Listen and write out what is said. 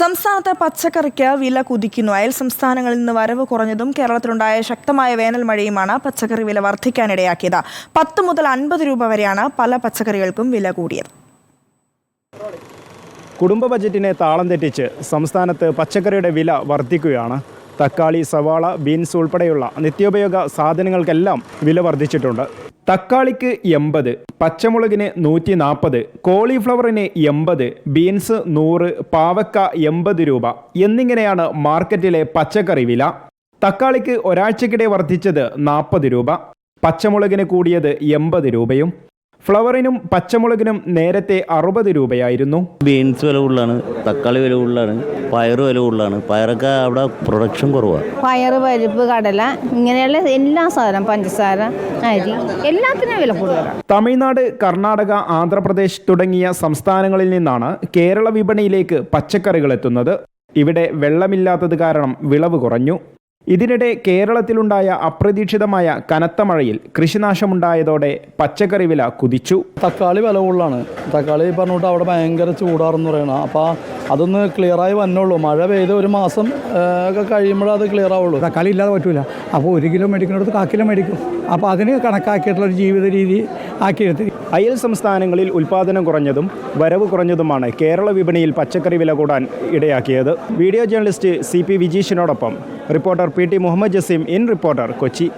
സംസ്ഥാനത്ത് പച്ചക്കറിക്ക് വില കുതിക്കുന്നു. അയൽ സംസ്ഥാനങ്ങളിൽ നിന്ന് വരവ് കുറഞ്ഞതും കേരളത്തിലുണ്ടായ ശക്തമായ വേനൽ മഴയുമാണ് പച്ചക്കറി വില വർദ്ധിക്കാനിടയാക്കിയത്. പത്ത് മുതൽ അൻപത് രൂപ വരെയാണ് പല പച്ചക്കറികൾക്കും വില കൂടിയത്. കുടുംബ ബജറ്റിനെ താളം തെറ്റിച്ച് സംസ്ഥാനത്ത് പച്ചക്കറിയുടെ വില വർദ്ധിക്കുകയാണ്. തക്കാളി സവാള ബീൻസ് ഉൾപ്പെടെയുള്ള നിത്യോപയോഗ സാധനങ്ങൾക്കെല്ലാം വില വർദ്ധിച്ചിട്ടുണ്ട്. തക്കാളിക്ക് എൺപത് പച്ചമുളകിന് നൂറ്റി നാൽപ്പത് കോളിഫ്ലവറിന് എൺപത് ബീൻസ് നൂറ് പാവക്ക എൺപത് രൂപ എന്നിങ്ങനെയാണ് മാർക്കറ്റിലെ പച്ചക്കറി വില. തക്കാളിക്ക് ഒരാഴ്ചക്കിടെ വർദ്ധിച്ചത് നാൽപ്പത് രൂപ പച്ചമുളകിന് കൂടിയത് എൺപത് രൂപയും ഫ്ലവറിനും പച്ചമുളകിനും നേരത്തെ അറുപത് രൂപയായിരുന്നു. ബീൻസ് വില കൂടുതലാണ് തക്കാളി വില കൂടുതലാണ് പയറ് വില കൂടുതലാണ്. പയറൊക്കെ അവിടെ പ്രൊഡക്ഷൻ കുറവാണ് പയർ പരിപ്പ് കടല ഇങ്ങനെയുള്ള എല്ലാ സാധനം പഞ്ചസാര അരി എല്ലാത്തിനും വില കൂടുതലാണ്. തമിഴ്നാട് കർണാടക ആന്ധ്രാപ്രദേശ് തുടങ്ങിയ സംസ്ഥാനങ്ങളിൽ നിന്നാണ് കേരള വിപണിയിലേക്ക് പച്ചക്കറികൾ എത്തുന്നത്. ഇവിടെ വെള്ളമില്ലാത്തത് കാരണം വിളവ് കുറഞ്ഞു. ഇതിനിടെ കേരളത്തിലുണ്ടായ അപ്രതീക്ഷിതമായ കനത്ത മഴയിൽ കൃഷിനാശമുണ്ടായതോടെ പച്ചക്കറി വില കുതിച്ചു. തക്കാളി വില കൂടുതലാണ്. തക്കാളി പറഞ്ഞിട്ട് അവിടെ ഭയങ്കര ചൂടാറെന്ന് പറയണം അപ്പോൾ അതൊന്ന് ക്ലിയറായി വന്നുള്ളൂ മഴ പെയ്ത് ഒരു മാസം ഒക്കെ കഴിയുമ്പോഴേ അത് ക്ലിയർ ആവുള്ളൂ. തക്കാളി ഇല്ലാതെ പറ്റൂല. അപ്പോൾ ഒരു കിലോ മേടിക്കുന്നിടത്ത് കാക്കിലോ കിലോ മേടിക്കും. അപ്പോൾ അതിന് കണക്കാക്കിയിട്ടുള്ള ഒരു ജീവിത രീതി ആക്കിയെടുത്ത് അയൽ സംസ്ഥാനങ്ങളിൽ ഉൽപാദനം കുറഞ്ഞതും വരവ് കുറഞ്ഞതുമാണ് കേരള വിപണിയിൽ പച്ചക്കറി വില കൂടാൻ ഇടയാക്കിയത്. Video journalist C P വിജീഷിനോടൊപ്പം reporter P T Muhammad Jaseem in reporter Kochi.